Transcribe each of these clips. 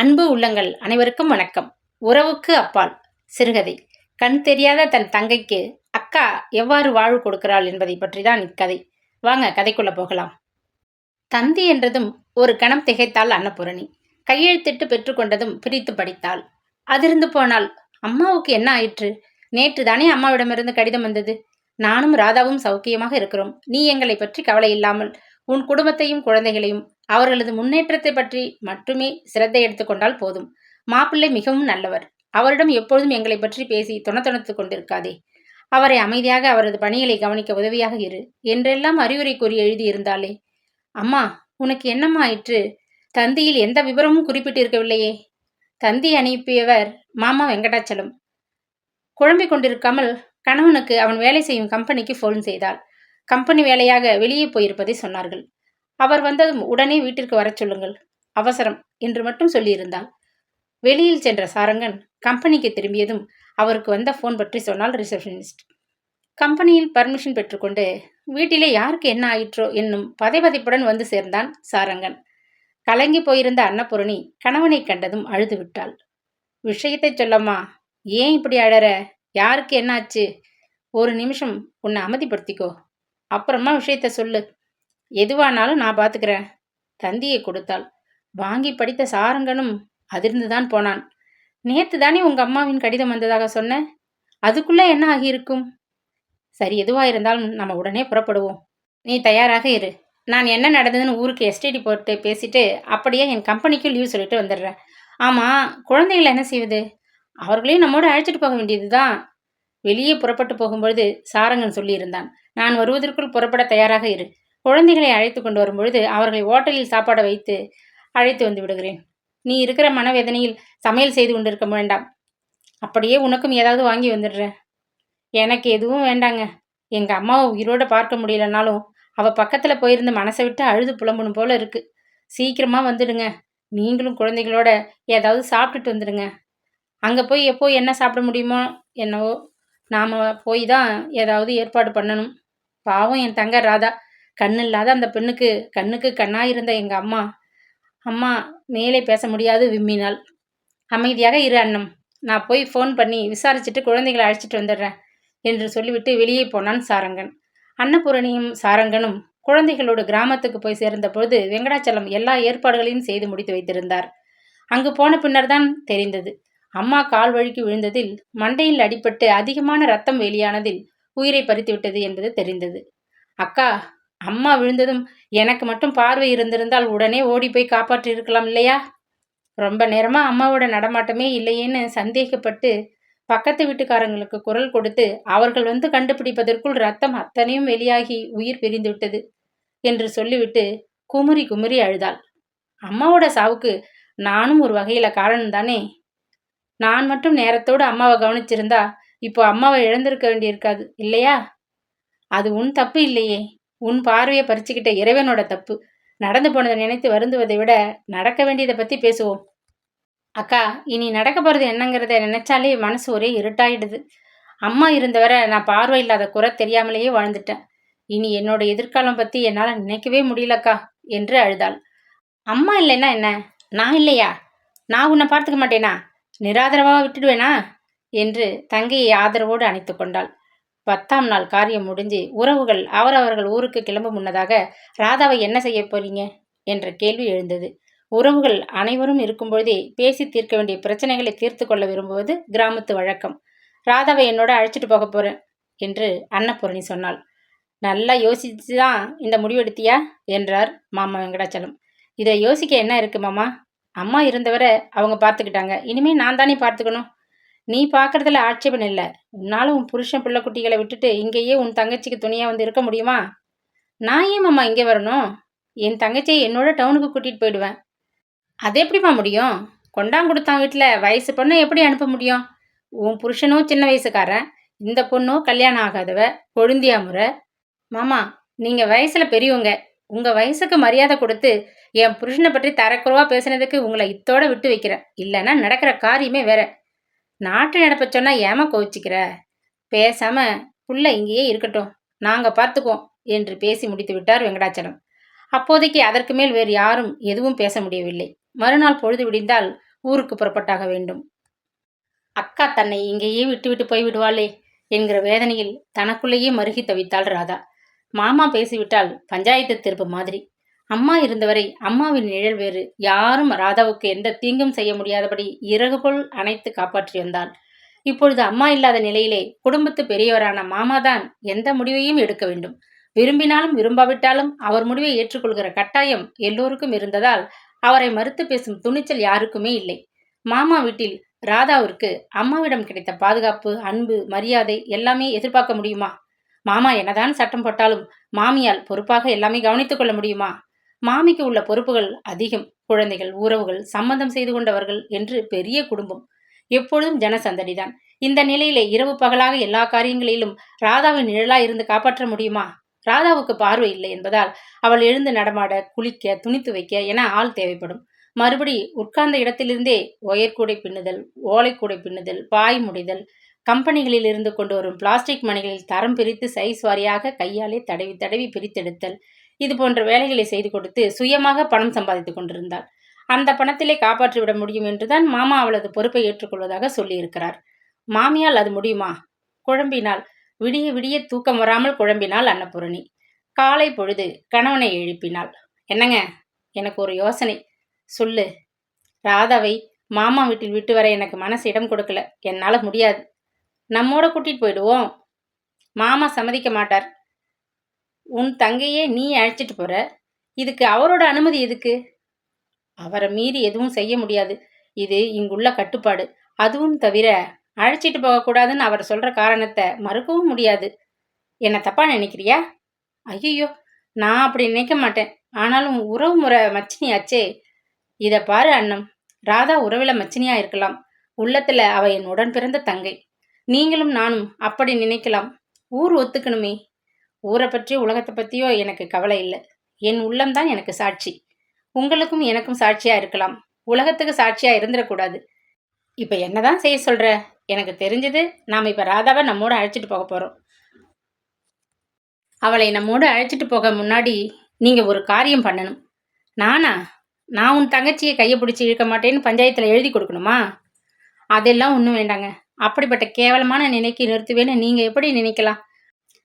அன்பு உள்ளங்கள் அனைவருக்கும் வணக்கம். உறவுக்கு அப்பால் சிறுகதை. கண் தெரியாத தன் தங்கைக்கு அக்கா எவ்வாறு வாழ்வு கொடுக்கிறாள் என்பதை பற்றி தான் இக்கதை. வாங்க கதைக்குள்ள போகலாம். தந்தி என்றதும் ஒரு கணம் திகைத்தாள் அன்னபூரணி. கையெழுத்திட்டு பெற்றுக்கொண்டதும் பிரித்து படித்தாள். அதிர்ந்து போனால் அம்மாவுக்கு என்ன ஆயிற்று? நேற்று தானே அம்மாவிடமிருந்து கடிதம் வந்தது. நானும் ராதாவும் சௌக்கியமாக இருக்கிறோம். நீ எங்களை பற்றி கவலை இல்லாமல் உன் குடும்பத்தையும் குழந்தைகளையும் அவர்களது முன்னேற்றத்தை பற்றி மட்டுமே சிரத்தை எடுத்துக்கொண்டால் போதும். மாப்பிள்ளை மிகவும் நல்லவர். அவரிடம் எப்பொழுதும் எங்களை பற்றி பேசி துணத்துணத்து கொண்டிருக்காதே. அவரை அமைதியாக அவரது பணிகளை கவனிக்க உதவியாக இரு என்றெல்லாம் அறிவுரை கூறி எழுதியிருந்தாளே. அம்மா உனக்கு என்னம்மா ஆயிற்று தந்தியில் எந்த விவரமும் குறிப்பிட்டிருக்கவில்லையே. தந்தி அனுப்பியவர் மாமா வெங்கடாச்சலம். குழம்பிக் கொண்டிருக்காமல் கணவனுக்கு அவன் வேலை செய்யும் கம்பெனிக்கு ஃபோன் செய்தாள். கம்பெனி வேலையாக வெளியே போயிருப்பதை சொன்னார்கள். அவர் வந்ததும் உடனே வீட்டிற்கு வரச் சொல்லுங்கள். அவசரம் என்று மட்டும் சொல்லியிருந்தாள். வெளியில் சென்ற சாரங்கன் கம்பெனிக்கு திரும்பியதும் அவருக்கு வந்த ஃபோன் பற்றி சொன்னால் ரிசப்ஷனிஸ்ட். கம்பெனியில் பர்மிஷன் பெற்றுக்கொண்டு வீட்டிலே யாருக்கு என்ன ஆயிற்றோ என்னும் பதைபதைப்புடன் வந்து சேர்ந்தான் சாரங்கன். கலங்கி போயிருந்த அன்னபூரணி கணவனை கண்டதும் அழுது விட்டாள். விஷயத்தை சொல்லம்மா ஏன் இப்படி அழற? யாருக்கு என்னாச்சு? ஒரு நிமிஷம் உன்னை அமைதிப்படுத்திக்கோ. அப்புறமா விஷயத்த சொல்லு. எதுவானாலும் நான் பார்த்துக்கிறேன் தந்தியை கொடுத்தாள். வாங்கி படித்த சாரங்கனும் அதிர்ந்துதான் போனான். நேத்து தானே உங்க அம்மாவின் கடிதம் வந்ததாக சொன்ன? அதுக்குள்ள என்ன ஆகியிருக்கும்? சரி எதுவா இருந்தாலும் நம்ம உடனே புறப்படுவோம். நீ தயாராக இரு. நான் என்ன நடந்ததுன்னு ஊருக்கு எஸ்டிடி போட்டு பேசிட்டு அப்படியே என் கம்பெனிக்கும் லீவ் சொல்லிட்டு வந்துடுறேன். ஆமாம் குழந்தைகளை என்ன செய்வது? அவர்களையும் நம்மோடு அழைச்சிட்டு போக வேண்டியது தான் வெளியே புறப்பட்டு போகும்பொழுது சாரங்கன் சொல்லியிருந்தான் நான் வருவதற்குள் புறப்பட தயாராக இரு. குழந்தைகளை அழைத்து கொண்டு வரும்பொழுது அவர்களை ஓட்டலில் சாப்பாட வைத்து அழைத்து வந்து விடுகிறேன். நீ இருக்கிற மனவேதனையில் சமையல் செய்து கொண்டிருக்க வேண்டாம். அப்படியே உனக்கும் ஏதாவது வாங்கி வந்துடுற. எனக்கு எதுவும் வேண்டாங்க. எங்கள் அம்மாவை உயிரோட பார்க்க முடியலனாலும் அவள் பக்கத்தில் போயிருந்து மனசை விட்டு அழுது புலம்பணும் போல இருக்கு. சீக்கிரமாக வந்துடுங்க. நீங்களும் குழந்தைகளோட ஏதாவது சாப்பிட்டுட்டு வந்துடுங்க. அங்கே போய் எப்போ என்ன சாப்பிட முடியுமோ என்னவோ நாம் போய் தான் ஏதாவது ஏற்பாடு பண்ணணும். பாவம் என் தங்க ராதா கண்ணு இல்லாத அந்த பெண்ணுக்கு கண்ணுக்கு கண்ணாக இருந்த எங்கள் அம்மா அம்மா மேலே பேச முடியாது விம்மினாள் அமைதியாக இரு அண்ணம் நான் போய் ஃபோன் பண்ணி விசாரிச்சுட்டு குழந்தைகளை அழைச்சிட்டு வந்துடுறேன் என்று சொல்லிவிட்டு வெளியே போனான் சாரங்கன். அன்னபூரணியும் சாரங்கனும் குழந்தைகளோடு கிராமத்துக்கு போய் சேர்ந்த பொழுது வெங்கடாச்சலம் எல்லா ஏற்பாடுகளையும் செய்து முடித்து வைத்திருந்தார். அங்கு போன பின்னர் தான் தெரிந்தது. அம்மா கால் வழுக்கி விழுந்ததில் மண்டையில் அடிபட்டு அதிகமான ரத்தம் வெளியானதில் உயிரை பறித்துவிட்டது என்பது தெரிந்தது. அக்கா அம்மா விழுந்ததும் எனக்கு மட்டும் பார்வை இருந்திருந்தால் உடனே ஓடி போய் இல்லையா? ரொம்ப நேரமா அம்மாவோட நடமாட்டமே இல்லையேன்னு சந்தேகப்பட்டு பக்கத்து வீட்டுக்காரங்களுக்கு குரல் கொடுத்து அவர்கள் வந்து கண்டுபிடிப்பதற்குள் ரத்தம் அத்தனையும் வெளியாகி உயிர் பிரிந்து விட்டது என்று சொல்லிவிட்டு குமுறி குமுறி அழுதாள். அம்மாவோட சாவுக்கு நானும் ஒரு வகையில காரணம் தானே நான் மட்டும் நேரத்தோடு அம்மாவை கவனிச்சிருந்தா இப்போ அம்மாவை இழந்திருக்க வேண்டியிருக்காது இல்லையா? அது உன் தப்பு இல்லையே. உன் பார்வையை பறிச்சுக்கிட்ட இறைவனோட தப்பு. நடந்து போனதை நினைத்து வருந்துவதை விட நடக்க வேண்டியதை பற்றி பேசுவோம். அக்கா இனி நடக்க போகிறது என்னங்கிறத நினைச்சாலே மனசு ஒரே இருட்டாயிடுது. அம்மா இருந்தவரை நான் பார்வை இல்லாத குறை தெரியாமலேயே வாழ்ந்துட்டேன். இனி என்னோட எதிர்காலம் பற்றி என்னால் நினைக்கவே முடியலக்கா என்று அழுதாள். அம்மா இல்லைன்னா என்ன? நான் இல்லையா? நான் உன்னை பார்த்துக்க மாட்டேனா? நிராதரவாக விட்டுடுவேனா? என்று தங்கையை ஆதரவோடு அணைத்து கொண்டாள். பத்தாம் நாள் காரியம் முடிஞ்சு உறவுகள் அவரவர்கள் ஊருக்கு கிளம்ப முன்னதாக ராதாவை என்ன செய்ய போறீங்க? என்ற கேள்வி எழுந்தது. உறவுகள் அனைவரும் இருக்கும்பொழுதே பேசி தீர்க்க வேண்டிய பிரச்சனைகளை தீர்த்து கொள்ள விரும்புவது கிராமத்து வழக்கம். ராதாவை என்னோட அழைச்சிட்டு போக போறேன் என்று அன்னபூரணி சொன்னாள். நல்லா யோசிச்சு தான் இந்த முடிவெடுத்தியா? என்றார் மாமா வெங்கடாச்சலம். இதை யோசிக்க என்ன இருக்கு மாமா? அம்மா இருந்தவரை அவங்க பார்த்துக்கிட்டாங்க. இனிமே நான் தானே பார்த்துக்கணும். நீ பார்க்கறதுல ஆட்சேபம் இல்லை. உன்னாலும் உன் புருஷன் பிள்ளை குட்டிகளை விட்டுட்டு இங்கேயே உன் தங்கச்சிக்கு துணியாக வந்து இருக்க முடியுமா? நான் ஏன் அம்மா இங்கே வரணும்? என் தங்கச்சியை என்னோட டவுனுக்கு கூட்டிகிட்டு போயிடுவேன். அது எப்படிம்மா முடியும்? கொண்டாங்குடுத்தான் வீட்டில் வயசு பொண்ணை எப்படி அனுப்ப முடியும்? உன் புருஷனும் சின்ன வயசுக்காரன்? இந்த பொண்ணும் கல்யாணம் ஆகாதவ? கொழுந்தியா முறை? மாமா நீங்கள் வயசில் பெரியவங்க. உங்கள் வயசுக்கு மரியாதை கொடுத்து என் புருஷனை பற்றி தரக்குறவா பேசுனதுக்கு உங்களை இத்தோட விட்டு வைக்கிறேன். இல்லைன்னா நடக்கிற காரியமே வேற. நாட்டு நடப்ப சொன்னால் ஏமா கோவிச்சிக்கிற? பேசாம புள்ள இங்கேயே இருக்கட்டும். நாங்கள் பார்த்துக்குவோம் என்று பேசி முடித்து விட்டார் வெங்கடாச்சலம். அப்போதைக்கு அதற்கு மேல் வேறு யாரும் எதுவும் பேச முடியவில்லை. மறுநாள் பொழுது விடிந்தால் ஊருக்கு புறப்பட்டாக வேண்டும். அக்கா தன்னை இங்கேயே விட்டுவிட்டு போய் விடுவாளே என்கிற வேதனையில் தனக்குள்ளேயே மருகி தவித்தாள் ராதா. மாமா பேசிவிட்டால் பஞ்சாயத்து தீர்ப்பு மாதிரி. அம்மா இருந்தவரை அம்மாவின் நிழல் வேறு. யாரும் ராதாவுக்கு எந்த தீங்கும் செய்ய முடியாதபடி இறகு போல் அணைத்து காப்பாற்றி வந்தாள். இப்பொழுது அம்மா இல்லாத நிலையிலே குடும்பத்து பெரியவரான மாமாதான் எந்த முடிவையும் எடுக்க வேண்டும். விரும்பினாலும் விரும்பாவிட்டாலும் அவர் முடிவை ஏற்றுக்கொள்கிற கட்டாயம் எல்லோருக்கும் இருந்ததால் அவரை மறுத்து பேசும் துணிச்சல் யாருக்குமே இல்லை. மாமா வீட்டில் ராதாவிற்கு அம்மாவிடம் கிடைத்த பாதுகாப்பு அன்பு மரியாதை எல்லாமே எதிர்பார்க்க முடியுமா? மாமா என்னதான் சட்டம் போட்டாலும் மாமியால் பொறுப்பாக எல்லாமே கவனித்துக் கொள்ள முடியுமா? மாமிக்கு உள்ள பொறுப்புகள் அதிகம். குழந்தைகள் உறவுகள் சம்பந்தம் செய்து கொண்டவர்கள் என்று பெரிய குடும்பம். எப்பொழுதும் ஜனசந்தடிதான் இந்த நிலையிலே இரவு பகலாக எல்லா காரியங்களிலும் ராதாவின் நிழலா இருந்து காப்பாற்ற முடியுமா? ராதாவுக்கு பார்வை இல்லை என்பதால் அவள் எழுந்து நடமாட குளிக்க துணி துவைக்க என ஆள் தேவைப்படும். மறுபடி உட்கார்ந்த இடத்திலிருந்தே ஒயர்கூடை பின்னுதல் ஓலைக்கூடை பின்னுதல் பாய் முடிதல் கம்பெனிகளில் இருந்து கொண்டு வரும் பிளாஸ்டிக் மணிகளில் தரம் பிரித்து சைஸ் வாரியாக கையாலே தடவி தடவி பிரித்தெடுத்தல். இது போன்ற வேலைகளை செய்து கொடுத்து சுயமாக பணம் சம்பாதித்துக் கொண்டிருந்தாள். அந்த பணத்திலே காப்பாற்றிவிட முடியும் என்றுதான் மாமா அவளது பொறுப்பை ஏற்றுக்கொள்வதாக சொல்லியிருக்கிறார். மாமியால் அது முடியுமா? குழம்பினால் விடிய விடிய தூக்கம் வராமல் குழம்பினாள் அன்னபூரணி. காலை பொழுது கணவனை எழுப்பினாள். என்னங்க? எனக்கு ஒரு யோசனை. சொல்லு. ராதாவை மாமா வீட்டில் விட்டு வர எனக்கு மனசு இடம் கொடுக்கல. என்னால் முடியாது. நம்மோட கூட்டிகிட்டு போயிடுவோம். மாமா சம்மதிக்க மாட்டார். உன் தங்கையே நீ அழைச்சிட்டு போகிற இதுக்கு அவரோட அனுமதி எதுக்கு? அவரை மீறி எதுவும் செய்ய முடியாது. இது இங்குள்ள கட்டுப்பாடு. அதுவும் தவிர அழைச்சிட்டு போகக்கூடாதுன்னு அவர் சொல்கிற காரணத்தை மறுக்கவும் முடியாது. என்னை தப்பாக நினைக்கிறியா? ஐயோ நான் அப்படி நினைக்க மாட்டேன். ஆனாலும் உறவு முறை மச்சினியாச்சே. இதை பாரு அண்ணம் ராதா உறவில மச்சினியாக இருக்கலாம். உள்ளத்தில் அவ என் உடன் பிறந்த தங்கை. நீங்களும் நானும் அப்படி நினைக்கலாம். ஊர் ஒத்துக்கணுமே. ஊரை பற்றியோ உலகத்தை பற்றியோ எனக்கு கவலை இல்லை. என் உள்ளம்தான் எனக்கு சாட்சி. உங்களுக்கும் எனக்கும் சாட்சியாக இருக்கலாம். உலகத்துக்கு சாட்சியாக இருந்துடக்கூடாது. இப்போ என்னதான் செய்ய சொல்கிற எனக்கு தெரிஞ்சது நாம் இப்போ ராதாவை நம்மோட அழைச்சிட்டு போக போகிறோம் அவளை நம்மோடு அழைச்சிட்டு போக முன்னாடி நீங்கள் ஒரு காரியம் பண்ணணும். நானா? நான் உன் தங்கச்சியை கையை பிடிச்சி இழுக்க மாட்டேன்னு பஞ்சாயத்தில் எழுதி கொடுக்கணுமா? அதெல்லாம் ஒன்றும் வேண்டாங்க. அப்படிப்பட்ட கேவலமான நினைக்கு நிறுத்துவேன்னு நீங்கள் எப்படி நினைக்கலாம்?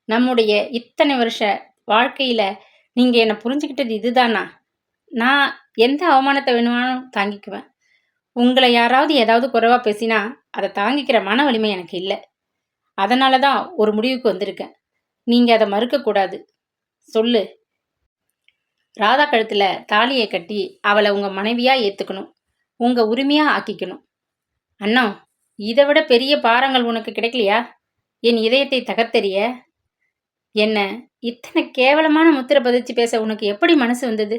நம்முடைய இத்தனை வருஷ வாழ்க்கையில் நீங்கள் என்னை புரிஞ்சுக்கிட்டது இதுதானா? நான் எந்த அவமானத்தை வேணுமானும் தாங்கிக்குவேன். உங்களை யாராவது ஏதாவது குறைவாக பேசினா அதை தாங்கிக்கிற மன வலிமை எனக்கு இல்லை. அதனால தான் ஒரு முடிவுக்கு வந்திருக்கேன். நீங்கள் அதை மறுக்கக்கூடாது. சொல்லு. ராதா கழுத்தில் தாலியை கட்டி அவளை உங்கள் மனைவியாக ஏற்றுக்கணும் உங்கள் உரிமையாக ஆக்கிக்கணும். அண்ணா இதை விட பெரிய பாரங்கள் உனக்கு கிடைக்கலையா? என் இதயத்தை தகர்த்தெறிய. என்ன இத்தனை கேவலமான முத்திரை பதிச்சு பேச உனக்கு எப்படி மனசு வந்தது?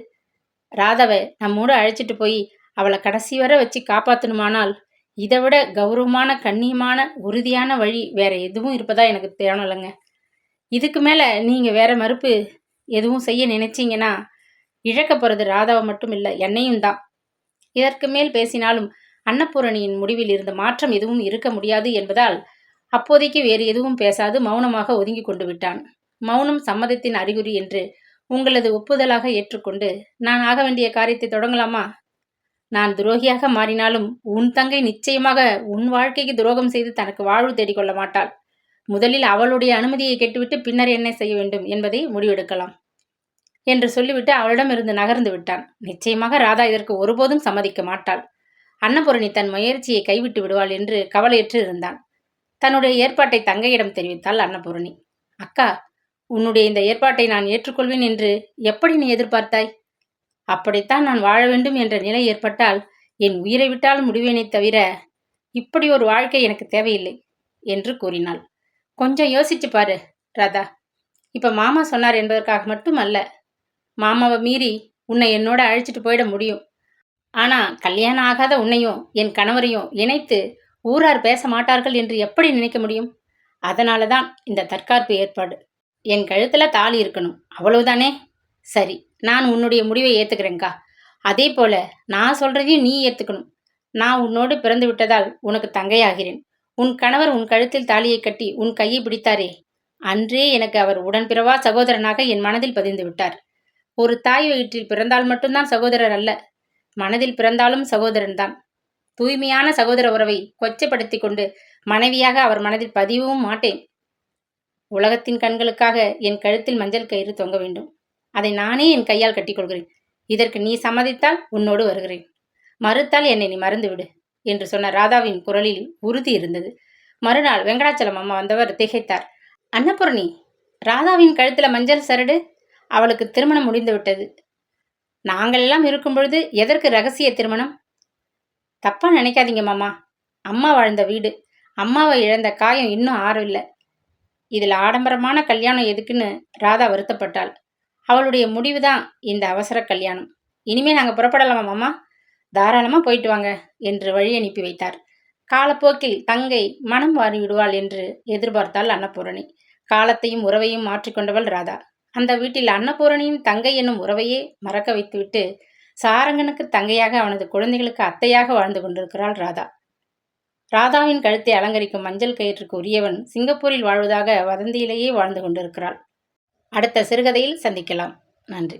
ராதாவை நம்மோட அழைச்சிட்டு போய் அவளை கடைசி வரை வச்சு காப்பாற்றணுமானால் இதை விட கௌரவமான கண்ணியமான உறுதியான வழி வேற எதுவும் இருப்பதா எனக்கு தோணலைங்க இதுக்கு மேலே நீங்கள் வேற மறுப்பு எதுவும் செய்ய நினைச்சிங்கன்னா இழக்க போகிறது ராதாவை மட்டும் இல்லை என்னையும் தான். இதற்கு மேல் பேசினாலும் அன்னபூரணியின் முடிவில் இருந்த மாற்றம் எதுவும் இருக்க முடியாது என்பதால் அப்போதைக்கு வேறு எதுவும் பேசாது மௌனமாக ஒதுங்கி கொண்டு விட்டான். மௌனம் சம்மதத்தின் அறிகுறி என்று உங்களது ஒப்புதலாக ஏற்றுக்கொண்டு நான் ஆக வேண்டிய காரியத்தை தொடங்கலாமா? நான் துரோகியாக மாறினாலும் உன் தங்கை நிச்சயமாக உன் வாழ்க்கைக்கு துரோகம் செய்து தனக்கு வாழ்வு தேடிக்கொள்ள மாட்டாள். முதலில் அவளுடைய அனுமதியை கேட்டுவிட்டு பின்னர் என்ன செய்ய வேண்டும் என்பதை முடிவெடுக்கலாம் என்று சொல்லிவிட்டு அவளிடமிருந்து நகர்ந்து விட்டான். நிச்சயமாக ராதா இதற்கு ஒருபோதும் சம்மதிக்க மாட்டாள். அன்னபூரணி தன் முயற்சியை கைவிட்டு விடுவாள் என்று கவலையற்று இருந்தான். தன்னுடைய ஏற்பாட்டை தங்கையிடம் தெரிவித்தாள் அன்னபூரணி. அக்கா உன்னுடைய இந்த ஏற்பாட்டை நான் ஏற்றுக்கொள்வேன் என்று எப்படி நீ எதிர்பார்த்தாய்? அப்படித்தான் நான் வாழ வேண்டும் என்ற நிலை ஏற்பட்டால் என் உயிரை விட்டாலும் முடிவேனே தவிர இப்படி ஒரு வாழ்க்கை எனக்கு தேவையில்லை என்று கூறினாள். கொஞ்சம் யோசிச்சு பாரு ராதா. இப்ப மாமா சொன்னார் என்பதற்காக மட்டும் அல்ல மாமாவை மீறி உன்னை என்னோட அழைச்சிட்டு போயிட முடியும். ஆனா கல்யாணம் ஆகாத உன்னையும் என் கணவரையும் இணைத்து ஊரார் பேச மாட்டார்கள் என்று எப்படி நினைக்க முடியும்? அதனால தான் இந்த தற்காப்பு ஏற்பாடு. என் கழுத்துல தாலி இருக்கணும். அவ்வளவுதானே? சரி நான் உன்னுடைய முடிவை ஏத்துக்கிறேங்க்கா அதே போல நான் சொல்றதையும் நீ ஏத்துக்கணும். நான் உன்னோடு பிறந்து விட்டதால் உனக்கு தங்கையாகிறேன். உன் கணவர் உன் கழுத்தில் தாலியை கட்டி உன் கையை பிடித்தாரே. அன்றே எனக்கு அவர் உடன்பிறவா சகோதரனாக என் மனதில் பதிந்து விட்டார். ஒரு தாய் வயிற்றில் பிறந்தால் மட்டும்தான் சகோதரர் அல்ல மனதில் பிறந்தாலும் சகோதரன்தான். தூய்மையான சகோதர உறவை கொச்சப்படுத்தி கொண்டு மனைவியாக அவர் மனதில் பதியவும் மாட்டேன். உலகத்தின் கண்களுக்காக என் கழுத்தில் மஞ்சள் கயிறு தொங்க வேண்டும். அதை நானே என் கையால் கட்டிக்கொள்கிறேன். இதற்கு நீ சம்மதித்தால் உன்னோடு வருகிறேன். மறுத்தால் என்னை நீ மறந்துவிடு என்று சொன்ன ராதாவின் குரலில் உறுதி இருந்தது. மறுநாள் வெங்கடாச்சலம் அம்மா வந்தவர் திகைத்தார். அன்னபூர்ணி ராதாவின் கழுத்துல மஞ்சள் சரடு? அவளுக்கு திருமணம் முடிந்துவிட்டது. நாங்களெல்லாம் நாங்கள் எல்லாம் இருக்கும் பொழுது எதற்கு ரகசிய திருமணம்? தப்பா நினைக்காதீங்க மாமா. அம்மா வாழ்ந்த வீடு. அம்மாவை இழந்த காயம் இன்னும் ஆறவில்லை இதில் ஆடம்பரமான கல்யாணம் எதுக்குன்னு ராதா வருத்தப்பட்டாள். அவளுடைய முடிவு தான் இந்த அவசர கல்யாணம். இனிமே நாங்கள் புறப்படலாமா மாமா? தாராளமாக போயிட்டு வாங்க என்று வழி அனுப்பி வைத்தார். காலப்போக்கில் தங்கை மனம் வாரி விடுவாள் என்று எதிர்பார்த்தாள் அன்னபூரணி. காலத்தையும் உறவையும் மாற்றிக்கொண்டவள் ராதா. அந்த வீட்டில் அன்னபூரணியின் தங்கை என்னும் உறவையே மறக்க வைத்துவிட்டு சாரங்கனுக்கு தங்கையாக அவனது குழந்தைகளுக்கு அத்தையாக வாழ்ந்து கொண்டிருக்கிறாள் ராதா. ராதாவின் கழுத்தை அலங்கரிக்கும் மஞ்சள் கயிற்றுக்கு உரியவன் சிங்கப்பூரில் வாழ்வதாக வதந்தியிலேயே வாழ்ந்து கொண்டிருக்கிறாள். அடுத்த சிறுகதையில் சந்திக்கலாம். நன்றி.